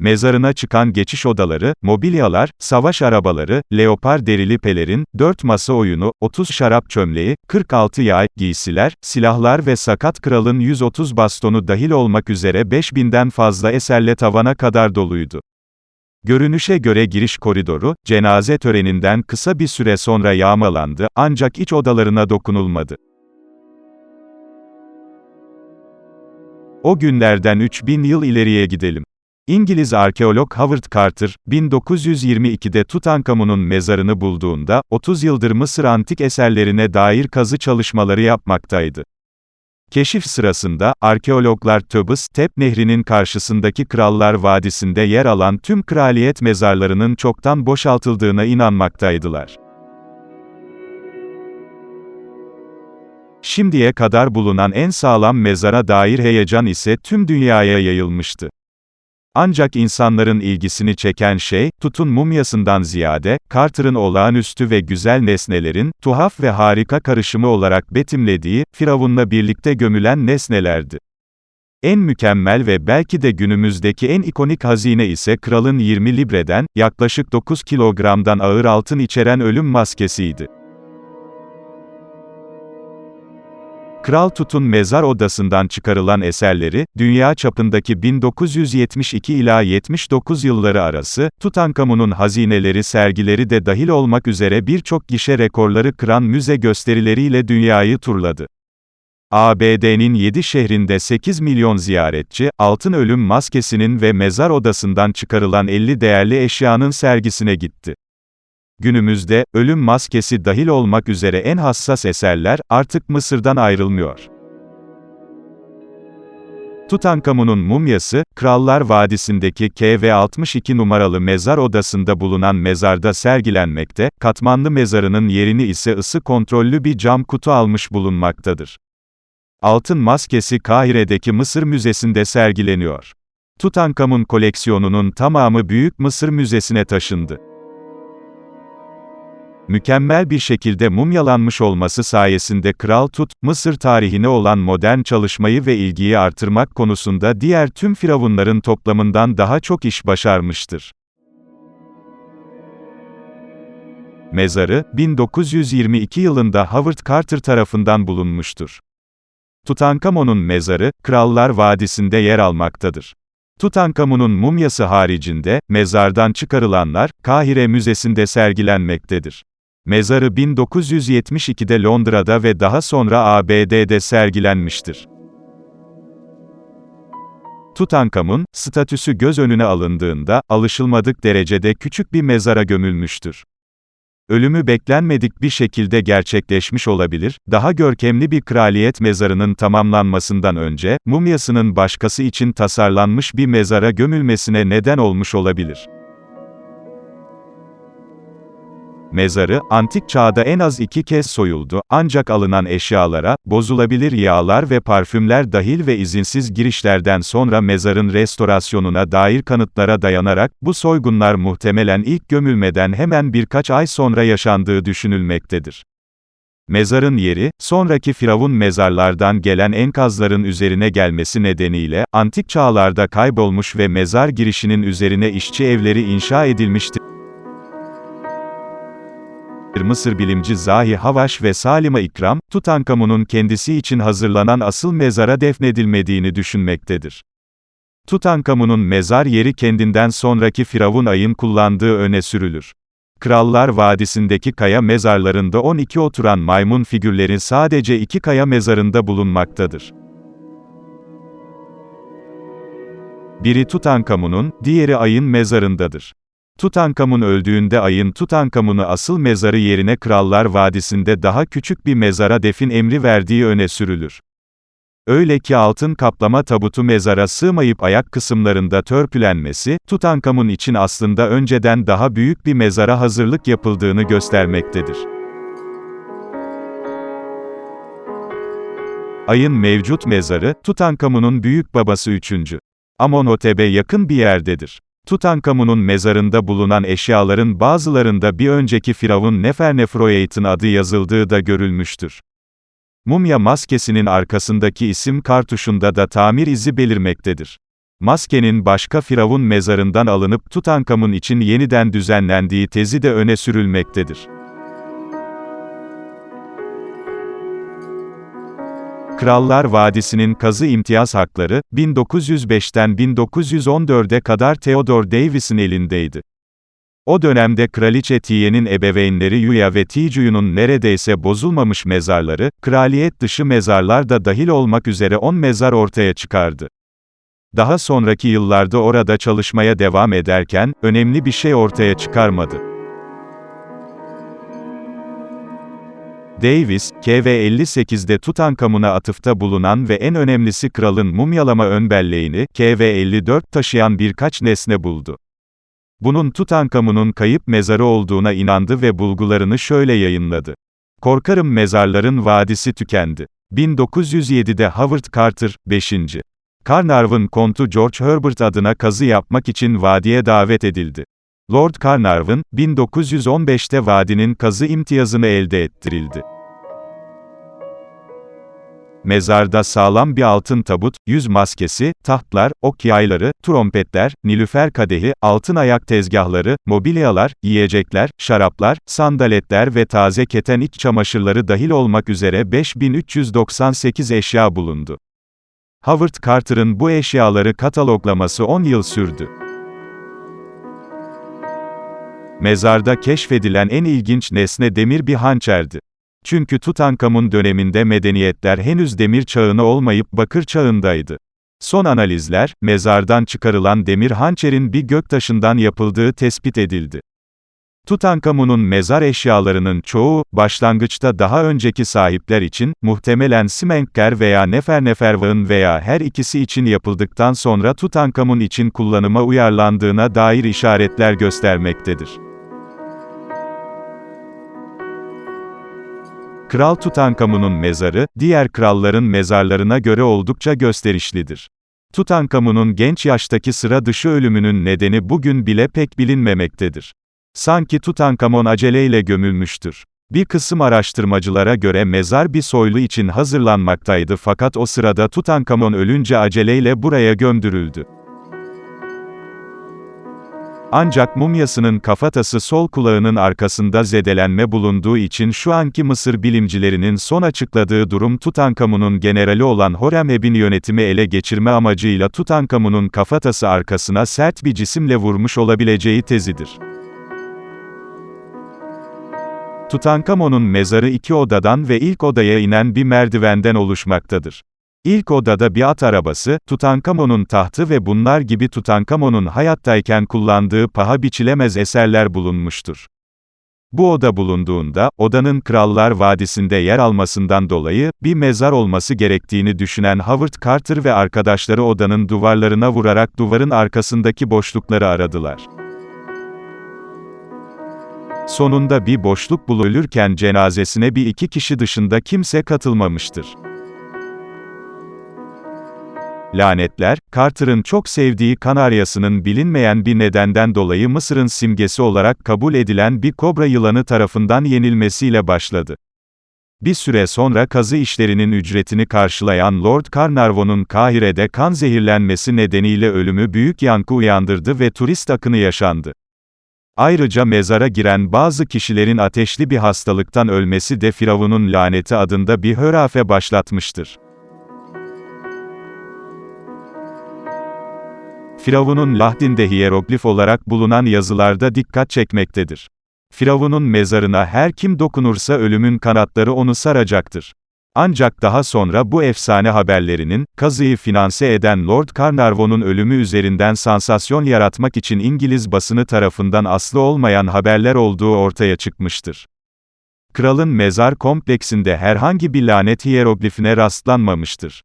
Mezarına çıkan geçiş odaları, mobilyalar, savaş arabaları, leopar derili pelerin, 4 masa oyunu, 30 şarap çömleği, 46 yay, giysiler, silahlar ve sakat kralın 130 bastonu dahil olmak üzere 5000'den fazla eserle tavana kadar doluydu. Görünüşe göre giriş koridoru, cenaze töreninden kısa bir süre sonra yağmalandı, ancak iç odalarına dokunulmadı. O günlerden 3000 yıl ileriye gidelim. İngiliz arkeolog Howard Carter, 1922'de Tutankamon'un mezarını bulduğunda, 30 yıldır Mısır antik eserlerine dair kazı çalışmaları yapmaktaydı. Keşif sırasında, arkeologlar Töbüs, Tep Nehri'nin karşısındaki Krallar Vadisi'nde yer alan tüm kraliyet mezarlarının çoktan boşaltıldığına inanmaktaydılar. Şimdiye kadar bulunan en sağlam mezara dair heyecan ise tüm dünyaya yayılmıştı. Ancak insanların ilgisini çeken şey, Tut'un mumyasından ziyade, Carter'ın olağanüstü ve güzel nesnelerin, tuhaf ve harika karışımı olarak betimlediği, Firavun'la birlikte gömülen nesnelerdi. En mükemmel ve belki de günümüzdeki en ikonik hazine ise kralın 20 libreden, yaklaşık 9 kilogramdan ağır altın içeren ölüm maskesiydi. Kral Tut'un mezar odasından çıkarılan eserleri, dünya çapındaki 1972 ila 79 yılları arası, Tutankamon'un hazineleri sergileri de dahil olmak üzere birçok gişe rekorları kıran müze gösterileriyle dünyayı turladı. ABD'nin 7 şehrinde 8 milyon ziyaretçi, altın ölüm maskesinin ve mezar odasından çıkarılan 50 değerli eşyanın sergisine gitti. Günümüzde, ölüm maskesi dahil olmak üzere en hassas eserler, artık Mısır'dan ayrılmıyor. Tutankamon'un mumyası, Krallar Vadisi'ndeki KV62 numaralı mezar odasında bulunan mezarda sergilenmekte, katmanlı mezarının yerini ise ısı kontrollü bir cam kutu almış bulunmaktadır. Altın maskesi Kahire'deki Mısır Müzesi'nde sergileniyor. Tutankamon koleksiyonunun tamamı Büyük Mısır Müzesi'ne taşındı mükemmel bir şekilde mumyalanmış olması sayesinde Kral Tut, Mısır tarihine olan modern çalışmayı ve ilgiyi artırmak konusunda diğer tüm firavunların toplamından daha çok iş başarmıştır. Mezarı, 1922 yılında Howard Carter tarafından bulunmuştur. Tutankamon'un mezarı, Krallar Vadisi'nde yer almaktadır. Tutankamon'un mumyası haricinde, mezardan çıkarılanlar, Kahire Müzesi'nde sergilenmektedir. Mezarı 1972'de Londra'da ve daha sonra ABD'de sergilenmiştir. Tutankamun, statüsü göz önüne alındığında, alışılmadık derecede küçük bir mezara gömülmüştür. Ölümü beklenmedik bir şekilde gerçekleşmiş olabilir, daha görkemli bir kraliyet mezarının tamamlanmasından önce, mumyasının başkası için tasarlanmış bir mezara gömülmesine neden olmuş olabilir. Mezarı, antik çağda en az iki kez soyuldu, ancak alınan eşyalara, bozulabilir yağlar ve parfümler dahil ve izinsiz girişlerden sonra mezarın restorasyonuna dair kanıtlara dayanarak, bu soygunlar muhtemelen ilk gömülmeden hemen birkaç ay sonra yaşandığı düşünülmektedir. Mezarın yeri, sonraki firavun mezarlardan gelen enkazların üzerine gelmesi nedeniyle, antik çağlarda kaybolmuş ve mezar girişinin üzerine işçi evleri inşa edilmiştir. Mısır bilimci Zahi Havaş ve Salima İkram, Tutankamon'un kendisi için hazırlanan asıl mezara defnedilmediğini düşünmektedir. Tutankamon'un mezar yeri kendinden sonraki Firavun Ay'ın kullandığı öne sürülür. Krallar Vadisi'ndeki kaya mezarlarında 12 oturan maymun figürleri sadece iki kaya mezarında bulunmaktadır. Biri Tutankamon'un, diğeri Ay'ın mezarındadır. Tutankamun öldüğünde ayın Tutankamun'u asıl mezarı yerine Krallar Vadisi'nde daha küçük bir mezara defin emri verdiği öne sürülür. Öyle ki altın kaplama tabutu mezara sığmayıp ayak kısımlarında törpülenmesi, Tutankamun için aslında önceden daha büyük bir mezara hazırlık yapıldığını göstermektedir. Ayın mevcut mezarı, Tutankamun'un büyük babası 3. Amonhotep'e yakın bir yerdedir. Tutankamon'un mezarında bulunan eşyaların bazılarında bir önceki firavun Neferneferoyet'in adı yazıldığı da görülmüştür. Mumya maskesinin arkasındaki isim kartuşunda da tamir izi belirmektedir. Maskenin başka firavun mezarından alınıp Tutankamun için yeniden düzenlendiği tezi de öne sürülmektedir. Krallar Vadisi'nin kazı imtiyaz hakları, 1905'ten 1914'e kadar Theodore Davis'in elindeydi. O dönemde Kraliçe Tiye'nin ebeveynleri Yuya ve Tijuyu'nun neredeyse bozulmamış mezarları, kraliyet dışı mezarlar da dahil olmak üzere 10 mezar ortaya çıkardı. Daha sonraki yıllarda orada çalışmaya devam ederken, önemli bir şey ortaya çıkarmadı. Davis, KV-58'de Tutankamun'a atıfta bulunan ve en önemlisi kralın mumyalama ön belleğini, KV-54 taşıyan birkaç nesne buldu. Bunun Tutankamun'un kayıp mezarı olduğuna inandı ve bulgularını şöyle yayınladı. Korkarım mezarların vadisi tükendi. 1907'de Howard Carter, 5. Carnarvon kontu George Herbert adına kazı yapmak için vadiye davet edildi. Lord Carnarvon, 1915'te vadinin kazı imtiyazını elde ettirildi. Mezarda sağlam bir altın tabut, yüz maskesi, tahtlar, ok yayları, trompetler, nilüfer kadehi, altın ayak tezgahları, mobilyalar, yiyecekler, şaraplar, sandaletler ve taze keten iç çamaşırları dahil olmak üzere 5398 eşya bulundu. Howard Carter'ın bu eşyaları kataloglaması 10 yıl sürdü. Mezarda keşfedilen en ilginç nesne demir bir hançerdi. Çünkü Tutankamun döneminde medeniyetler henüz demir çağına olmayıp bakır çağındaydı. Son analizler, mezardan çıkarılan demir hançerin bir göktaşından yapıldığı tespit edildi. Tutankamun'un mezar eşyalarının çoğu, başlangıçta daha önceki sahipler için, muhtemelen Simenker veya Nefernefervağ'ın veya her ikisi için yapıldıktan sonra Tutankamun için kullanıma uyarlandığına dair işaretler göstermektedir. Kral Tutankamun'un mezarı, diğer kralların mezarlarına göre oldukça gösterişlidir. Tutankamun'un genç yaştaki sıra dışı ölümünün nedeni bugün bile pek bilinmemektedir. Sanki Tutankamon aceleyle gömülmüştür. Bir kısım araştırmacılara göre mezar bir soylu için hazırlanmaktaydı fakat o sırada Tutankamon ölünce aceleyle buraya gömdürüldü. Ancak mumyasının kafatası sol kulağının arkasında zedelenme bulunduğu için şu anki Mısır bilimcilerinin son açıkladığı durum Tutankamun'un generali olan Horemheb'in yönetimi ele geçirme amacıyla Tutankamun'un kafatası arkasına sert bir cisimle vurmuş olabileceği tezidir. Tutankamon'un mezarı iki odadan ve ilk odaya inen bir merdivenden oluşmaktadır. İlk odada bir at arabası, Tutankamon'un tahtı ve bunlar gibi Tutankamon'un hayattayken kullandığı paha biçilemez eserler bulunmuştur. Bu oda bulunduğunda, odanın Krallar Vadisi'nde yer almasından dolayı, bir mezar olması gerektiğini düşünen Howard Carter ve arkadaşları odanın duvarlarına vurarak duvarın arkasındaki boşlukları aradılar. Sonunda bir boşluk bulunurken cenazesine bir iki kişi dışında kimse katılmamıştır. Lanetler, Carter'ın çok sevdiği kanaryasının bilinmeyen bir nedenden dolayı Mısır'ın simgesi olarak kabul edilen bir kobra yılanı tarafından yenilmesiyle başladı. Bir süre sonra kazı işlerinin ücretini karşılayan Lord Carnarvon'un Kahire'de kan zehirlenmesi nedeniyle ölümü büyük yankı uyandırdı ve turist akını yaşandı. Ayrıca mezara giren bazı kişilerin ateşli bir hastalıktan ölmesi de Firavun'un laneti adında bir hörafe başlatmıştır. Firavun'un Lahdin'de hieroglif olarak bulunan yazılarda dikkat çekmektedir. Firavun'un mezarına her kim dokunursa ölümün kanatları onu saracaktır. Ancak daha sonra bu efsane haberlerinin, kazıyı finanse eden Lord Carnarvon'un ölümü üzerinden sansasyon yaratmak için İngiliz basını tarafından aslı olmayan haberler olduğu ortaya çıkmıştır. Kralın mezar kompleksinde herhangi bir lanet hieroglifine rastlanmamıştır.